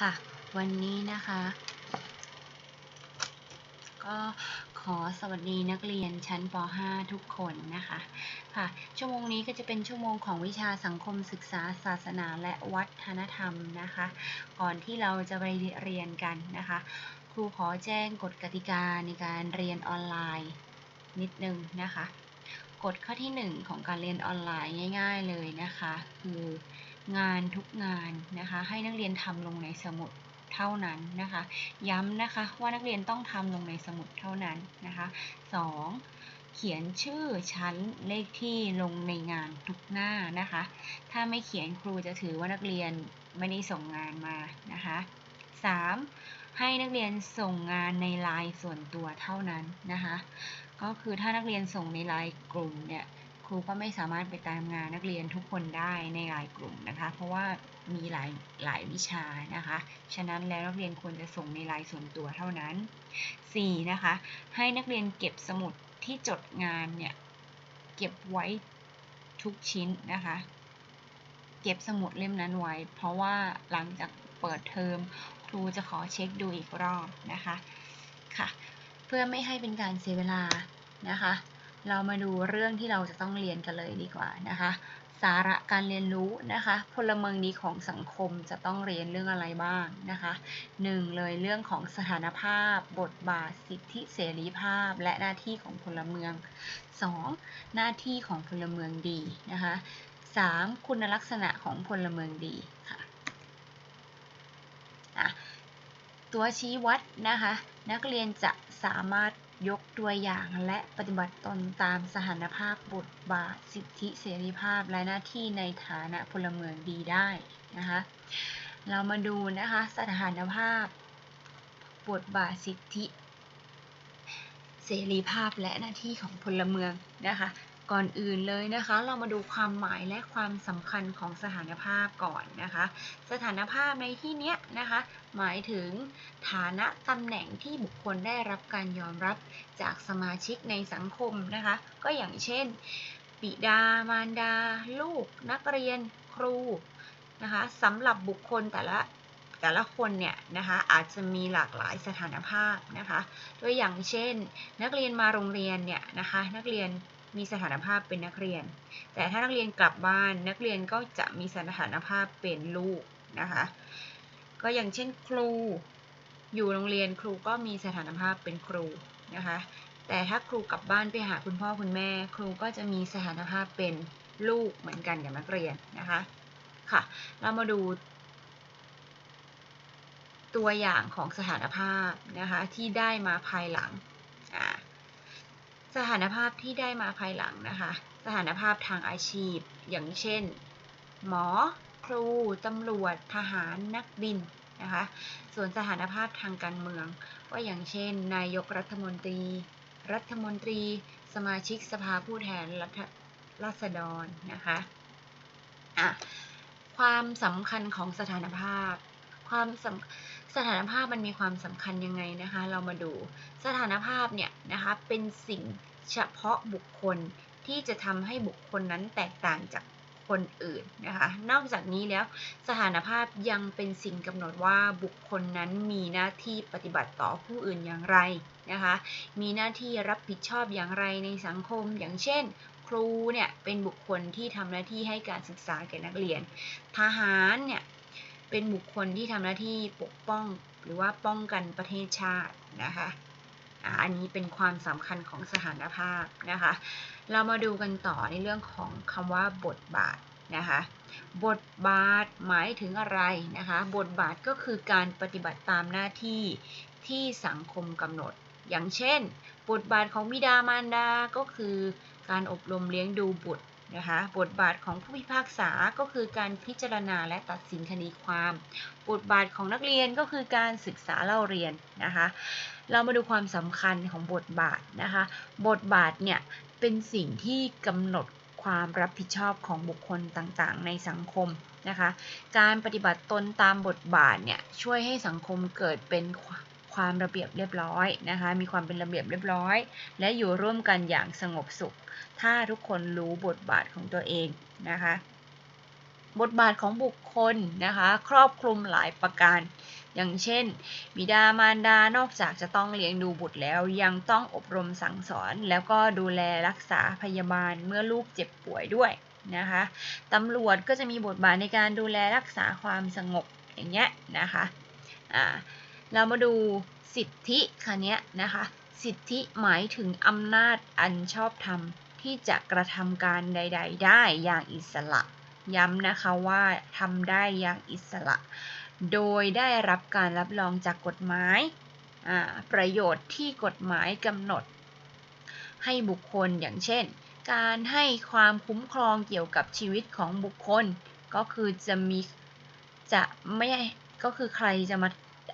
ค่ะ วันนี้นะคะ ก็ขอสวัสดีนักเรียนชั้นป .5 ทุกคนนะคะค่ะ ชั่วโมงนี้ก็จะเป็นชั่วโมงของวิชาสังคมศึกษาศาสนาและวัฒนธรรมนะคะ ก่อนที่เราจะไปเรียนกันนะคะ ครูขอแจ้งกฎกติกาในการเรียนออนไลน์นิดนึงนะคะกฎข้อที่ 1 ของการเรียนออนไลน์ง่าย ๆเลยนะคะ คือ งานทุกงานนะคะ ให้นักเรียนทำลงในสมุดเท่านั้นนะคะ ย้ำนะคะว่านักเรียนต้องทำลงในสมุดเท่านั้นนะคะ 2. เขียนชื่อชั้นเลขที่ลงในงานทุกหน้านะคะ ถ้าไม่เขียนครูจะถือว่านักเรียนไม่ได้ส่งงานมานะคะ 3. ให้นักเรียนส่งงานในไลน์ส่วนตัวเท่านั้นนะคะ ก็คือถ้านักเรียนส่งในไลน์กลุ่มเนี่ย ครูก็ไม่สามารถไปตามงานนักเรียนทุกคนได้ในไลน์กลุ่มนะคะ เพราะว่ามีหลายหลายวิชานะคะ ฉะนั้นแล้วนักเรียนควรจะส่งในไลน์ส่วนตัวเท่านั้น 4. นะคะ ให้นักเรียนเก็บสมุดที่จดงานเนี่ยเก็บไว้ทุกชิ้นนะคะ เก็บสมุดเล่มนั้นไว้ เพราะว่าหลังจากเปิดเทอมครูจะขอเช็คดูอีกรอบนะคะค่ะ เพื่อไม่ให้เป็นการเสียเวลานะคะ เรามาดูเรื่องที่เราจะต้องเรียนกันเลยดีกว่านะคะ สาระการเรียนรู้นะคะ พลเมืองดีของสังคมจะต้องเรียนเรื่องอะไรบ้างนะคะหนึ่งเลยเรื่องของสถานภาพ บทบาทสิทธิเสรีภาพ และหน้าที่ของพลเมือง 2. หน้าที่ของพลเมืองดีนะคะ 3. คุณลักษณะของพลเมืองดีค่ะตัวชี้วัดนะคะ นักเรียนจะสามารถ ยกตัวอย่างและปฏิบัติตนตามสถานภาพบทบาทสิทธิเสรีภาพและหน้าที่ในฐานะพลเมืองดีได้นะคะ เรามาดูนะคะสถานภาพบทบาทสิทธิ เสรีภาพและหน้าที่ของพลเมืองนะคะ ก่อนอื่นเลยนะคะ เรามาดูความหมายและความสำคัญของสถานภาพก่อนนะคะ สถานภาพในที่นี้นะคะ หมายถึงฐานะตำแหน่งที่บุคคลได้รับการยอมรับจากสมาชิกในสังคมนะคะ ก็อย่างเช่น บิดามารดา ลูก นักเรียน ครูนะคะสำหรับบุคคลแต่ละแต่ละคนเนี่ยนะคะอาจจะมีหลากหลายสถานภาพนะคะตัวอย่างเช่น นักเรียนมาโรงเรียนเนี่ยนะคะนักเรียน มีสถานภาพเป็นนักเรียน แต่ถ้านักเรียนกลับบ้านนักเรียนก็จะมีสถานภาพเป็นลูกนะคะ ก็อย่างเช่นครู อยู่โรงเรียนครูก็มีสถานภาพเป็นครูนะคะ แต่ถ้าครูกลับบ้านไปหาคุณพ่อคุณแม่ ครูก็จะมีสถานภาพเป็นลูกเหมือนกันกับนักเรียนนะคะค่ะ เรามาดูตัวอย่างของสถานภาพนะคะที่ได้มาภายหลังอ่า สถานภาพที่ได้มาภายหลังนะคะ สถานภาพทางอาชีพ อย่างเช่น หมอ ครู ตำรวจ ทหาร นักบินนะคะ ส่วนสถานภาพทางการเมือง ก็อย่างเช่น นายกรัฐมนตรี รัฐมนตรี สมาชิกสภาผู้แทนรัฐราษฎรนะคะะความสำคัญของสถานภาพ ความสถานภาพมันมีความสำคัญยังไงนะคะ เรามาดูสถานภาพเนี่ยนะคะเป็นสิ่งเฉพาะบุคคลที่จะทำให้บุคคลนั้นแตกต่างจากคนอื่นนะคะ นอกจากนี้แล้วสถานภาพยังเป็นสิ่งกำหนดว่าบุคคลนั้นมีหน้าที่ปฏิบัติต่อผู้อื่นอย่างไรนะคะ มีหน้าที่รับผิดชอบอย่างไรในสังคม อย่างเช่น ครูเนี่ยเป็นบุคคลที่ทำหน้าที่ให้การศึกษาแก่นักเรียน ทหารเนี่ย เป็นบุคคลที่ทำหน้าที่ปกป้องหรือว่าป้องกันประเทศชาตินะคะอันนี้เป็นความสำคัญของสถานภาพนะคะ เรามาดูกันต่อในเรื่องของคำว่าบทบาทนะคะ บทบาทหมายถึงอะไรนะคะ บทบาทก็คือการปฏิบัติตามหน้าที่ที่สังคมกำหนด อย่างเช่น บทบาทของบิดามารดา ก็คือการอบรมเลี้ยงดูบุตร นะคะบทบาทของผู้พิพากษาก็คือการพิจารณาและตัดสินคดีความ บทบาทของนักเรียนก็คือการศึกษาเล่าเรียนนะคะ เรามาดูความสำคัญของบทบาทนะคะ บทบาทเนี่ยเป็นสิ่งที่กำหนดความรับผิดชอบของบุคคลต่างๆ ในสังคมนะคะ การปฏิบัติตนตามบทบาทเนี่ยช่วยให้สังคมเกิดเป็น ความระเบียบเรียบร้อยนะคะ มีความเป็นระเบียบเรียบร้อย และอยู่ร่วมกันอย่างสงบสุข ถ้าทุกคนรู้บทบาทของตัวเองนะคะ บทบาทของบุคคลนะคะ ครอบคลุมหลายประการ อย่างเช่น บิดามารดานอกจากจะต้องเลี้ยงดูบุตรแล้ว ยังต้องอบรมสั่งสอน แล้วก็ดูแลรักษาพยาบาลเมื่อลูกเจ็บป่วยด้วยนะคะตำรวจก็จะมีบทบาทในการดูแลรักษาความสงบอย่างเงี้ยนะคะอ่า เรามาดูสิทธิคันนี้นะคะ สิทธิหมายถึงอำนาจอันชอบธรรมที่จะกระทำการใด ๆ ได้อย่างอิสระ ย้ำนะคะว่าทำได้อย่างอิสระ โดยได้รับการรับรองจากกฎหมายประโยชน์ที่กฎหมายกำหนด ให้บุคคลอย่างเช่น การให้ความคุ้มครองเกี่ยวกับชีวิตของบุคคล ก็คือจะมีจะไม่ก็คือใครจะมา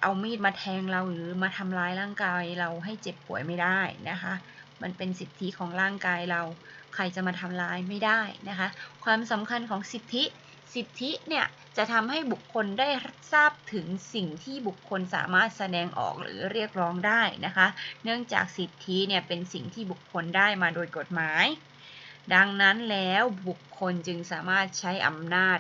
เอามีดมาแทงเราหรือมาทำร้ายร่างกายเราให้เจ็บป่วยไม่ได้นะคะ มันเป็นสิทธิของร่างกายเรา ใครจะมาทำร้ายไม่ได้นะคะ ความสำคัญของสิทธิ สิทธิเนี่ยจะทำให้บุคคลได้ทราบถึงสิ่งที่บุคคลสามารถแสดงออกหรือเรียกร้องได้นะคะ เนื่องจากสิทธิเนี่ยเป็นสิ่งที่บุคคลได้มาโดยกฎหมาย ดังนั้นแล้วบุคคลจึงสามารถใช้อำนาจ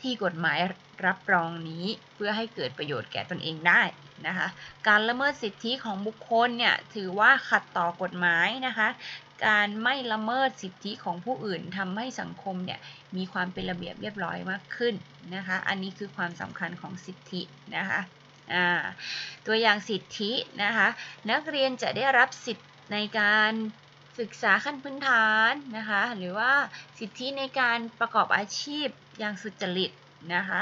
ที่กฎหมาย รับรองนี้เพื่อให้เกิดประโยชน์แก่ตนเองได้นะคะการละเมิดสิทธิของบุคคลเนี่ยถือว่าขัดต่อกฎหมายนะคะการไม่ละเมิดสิทธิของผู้อื่นทำให้สังคมเนี่ยมีความเป็นระเบียบเรียบร้อยมากขึ้นนะคะอันนี้คือความสำคัญของสิทธินะคะตัวอย่างสิทธินะคะนักเรียนจะได้รับสิทธิในการศึกษาขั้นพื้นฐานนะคะหรือว่าสิทธิในการประกอบอาชีพอย่างสุจริตนะคะ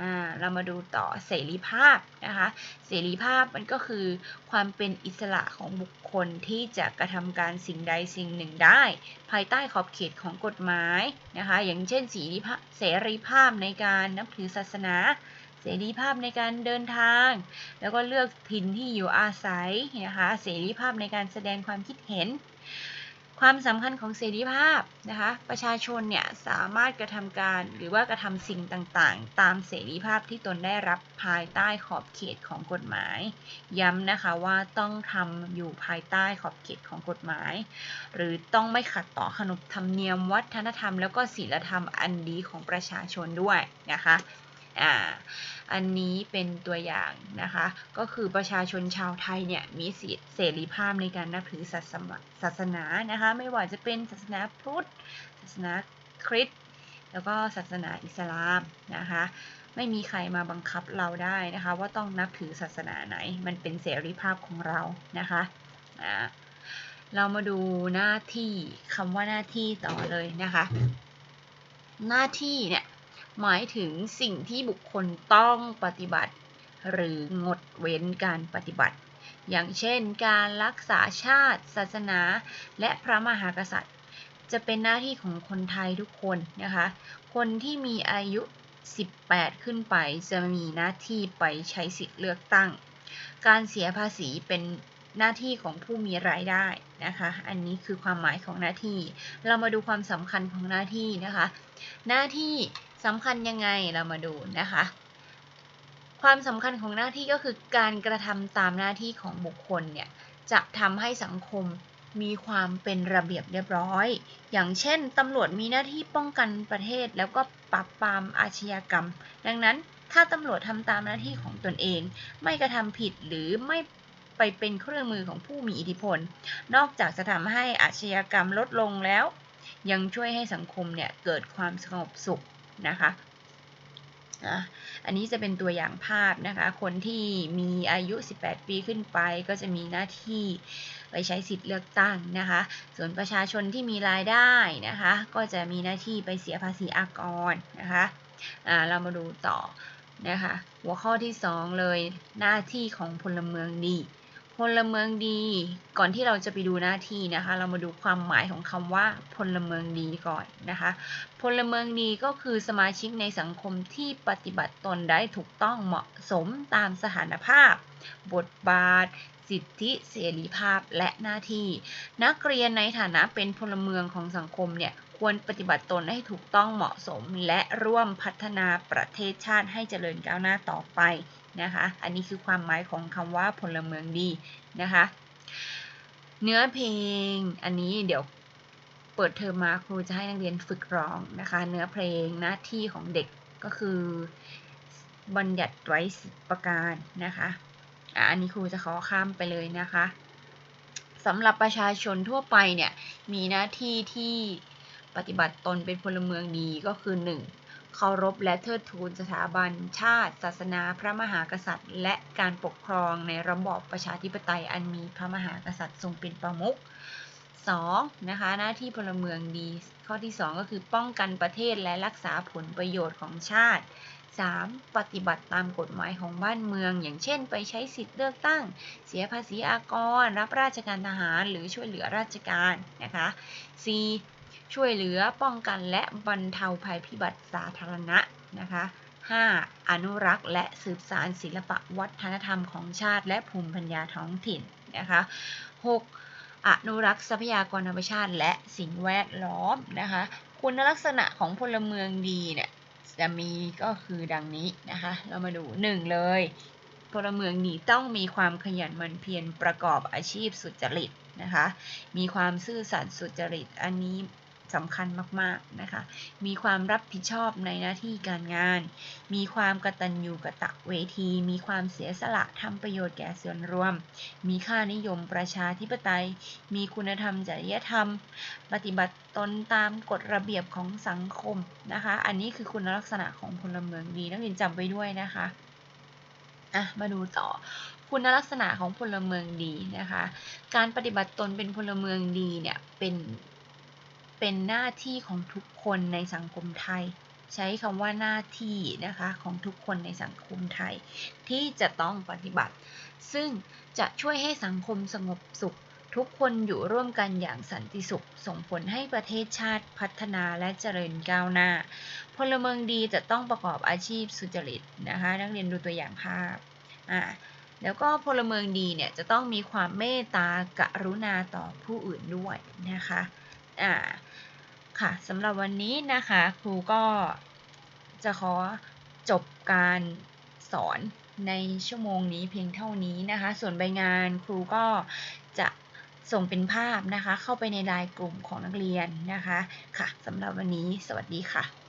อ่าเรามาดูต่อเสรีภาพนะคะ เสรีภาพมันก็คือความเป็นอิสระของบุคคลที่จะกระทำการสิ่งใดสิ่งหนึ่งได้ ภายใต้ขอบเขตของกฎหมายนะคะ อย่างเช่นเสรีภาพเสรีภาพในการนับถือศาสนาเสรีภาพในการเดินทาง แล้วก็เลือกถิ่นที่อยู่อาศัยนะคะ เสรีภาพในการแสดงความคิดเห็น ความสำคัญของเสรีภาพนะคะ ประชาชนเนี่ยสามารถกระทำการหรือว่ากระทำสิ่งต่างๆ ตามเสรีภาพที่ตนได้รับภายใต้ขอบเขตของกฎหมาย ย้ำนะคะว่าต้องทำอยู่ภายใต้ขอบเขตของกฎหมาย หรือต้องไม่ขัดต่อขนบธรรมเนียมวัฒนธรรม แล้วก็ศีลธรรมอันดีของประชาชนด้วยนะคะ อ่าอันนี้เป็นตัวอย่างนะคะ ก็คือประชาชนชาวไทยเนี่ยมีสิทธิเสรีภาพในการนับถือศาสนาศาสนานะคะ ไม่ว่าจะเป็นศาสนาพุทธ ศาสนาคริสต์แล้วก็ศาสนาอิสลามนะคะ ไม่มีใครมาบังคับเราได้นะคะ ว่าต้องนับถือศาสนาไหน มันเป็นเสรีภาพของเรานะคะเรามาดูหน้าที่คำว่าหน้าที่ต่อเลยนะคะ หน้าที่เนี่ย หมายถึงสิ่งที่บุคคลต้องปฏิบัติ หรืองดเว้นการปฏิบัติ อย่างเช่น การรักษาชาติ ศาสนา และพระมหากษัตริย์ จะเป็นหน้าที่ของคนไทยทุกคนนะคะ คนที่มีอายุ 18 ขึ้นไปจะมีหน้าที่ไปใช้สิทธิ์เลือกตั้ง การเสียภาษีเป็นหน้าที่ของผู้มีรายได้นะคะ อันนี้คือความหมายของหน้าที่ เรามาดูความสำคัญของหน้าที่นะคะ หน้าที่ สำคัญยังไงเรามาดูนะคะ ความสำคัญของหน้าที่ก็คือการกระทำตามหน้าที่ของบุคคลเนี่ยจะทำให้สังคมมีความเป็นระเบียบเรียบร้อย อย่างเช่นตำรวจมีหน้าที่ป้องกันประเทศ แล้วก็ปราบปรามอาชญากรรม ดังนั้นถ้าตำรวจทำตามหน้าที่ของตนเอง ไม่กระทำผิดหรือไม่ไปเป็นเครื่องมือของผู้มีอิทธิพล นอกจากจะทำให้อาชญากรรมลดลงแล้ว ยังช่วยให้สังคมเนี่ยเกิดความสงบสุข นะคะอันนี้จะเป็นตัวอย่างภาพนะคะ คนที่มีอายุ 18 ปีขึ้นไปก็จะมีหน้าที่ไปใช้สิทธิ์เลือกตั้งนะคะ ส่วนประชาชนที่มีรายได้นะคะ ก็จะมีหน้าที่ไปเสียภาษีอากรนะคะเรามาดูต่อนะคะ หัวข้อที่ 2 เลยหน้าที่ของพลเมืองดี พลเมืองดี ก่อนที่เราจะไปดูหน้าที่นะคะ เรามาดูความหมายของคำว่าพลเมืองดีก่อนนะคะ พลเมืองดีก็คือสมาชิกในสังคมที่ปฏิบัติตนได้ถูกต้องเหมาะสมตามสถานภาพ บทบาท สิทธิเสรีภาพและหน้าที่ นักเรียนในฐานะเป็นพลเมืองของสังคมเนี่ยควรปฏิบัติตนให้ถูกต้องเหมาะสม และร่วมพัฒนาประเทศชาติให้เจริญก้าวหน้าต่อไป นะคะ อันนี้คือความหมายของคำว่าพลเมืองดีนะคะ เนื้อเพลงอันนี้เดี๋ยวเปิดเทอมมาครูจะให้นักเรียนฝึกร้องนะคะ เนื้อเพลงหน้าที่ของเด็กก็คือบัญญัติไว้สิบประการนะคะอะอันนี้ครูจะขอข้ามไปเลยนะคะสำหรับประชาชนทั่วไปเนี่ยมีหน้าที่ที่ปฏิบัติตนเป็นพลเมืองดีก็คือ 1. เคารพและเทิดทูนสถาบัน ชาติ ศาสนา พระมหากษัตริย์ และการปกครองในระบอบประชาธิปไตยอันมีพระมหากษัตริย์ทรงเป็นประมุข 2. นะคะหน้าที่พลเมืองดี ข้อที่ 2 ก็คือป้องกันประเทศและรักษาผลประโยชน์ของชาติ 3. ปฏิบัติตามกฎหมายของบ้านเมือง อย่างเช่น ไปใช้สิทธิ์เลือกตั้ง เสียภาษีอากร รับราชการทหาร หรือช่วยเหลือราชการนะคะ 4. ช่วยเหลือป้องกันและบรรเทาภัยพิบัติสาธารณะนะคะ 5. อนุรักษ์และสืบสานศิลปะวัฒนธรรมของชาติ และภูมิปัญญาท้องถิ่นนะคะ 6. อนุรักษ์ทรัพยากรธรรมชาติ และสิ่งแวดล้อมนะคะ คุณลักษณะของพลเมืองดีเนี่ยจะมีก็คือดังนี้นะคะ เรามาดู 1 เลยพลเมืองดีต้องมีความขยันหมั่นเพียรประกอบอาชีพสุจริตนะคะ มีความซื่อสัตย์สุจริต อันนี้ สำคัญมากๆนะคะ มีความรับผิดชอบในหน้าที่การงาน มีความกตัญญูกะตะเวที มีความเสียสละทำประโยชน์แก่ส่วนรวม มีค่านิยมประชาธิปไตย มีคุณธรรมจริยธรรม ปฏิบัติตนตามกฎระเบียบของสังคมนะคะ อันนี้คือคุณลักษณะของพลเมืองดีนักเรียนจำไว้ด้วยนะคะอะมาดูต่อคุณลักษณะของพลเมืองดีนะคะ การปฏิบัติตนเป็นพลเมืองดีเนี่ยเป็น เป็นหน้าที่ของทุกคนในสังคมไทย ใช้คำว่าหน้าที่นะคะของทุกคนในสังคมไทย ที่จะต้องปฏิบัติ ซึ่งจะช่วยให้สังคมสงบสุข ทุกคนอยู่ร่วมกันอย่างสันติสุข ส่งผลให้ประเทศชาติพัฒนาและเจริญก้าวหน้า พลเมืองดีจะต้องประกอบอาชีพสุจริตนะคะ นักเรียนดูตัวอย่างภาพอ่าแล้วก็พลเมืองดีเนี่ยจะต้องมีความเมตตากรุณาต่อผู้อื่นด้วยนะคะ อ่าค่ะสำหรับวันนี้นะคะครูก็จะขอจบการสอนในชั่วโมงนี้เพียงเท่านี้นะคะ ส่วนใบงานครูก็จะส่งเป็นภาพนะคะ เข้าไปในไลน์กลุ่มของนักเรียนนะคะ ค่ะสำหรับวันนี้สวัสดีค่ะ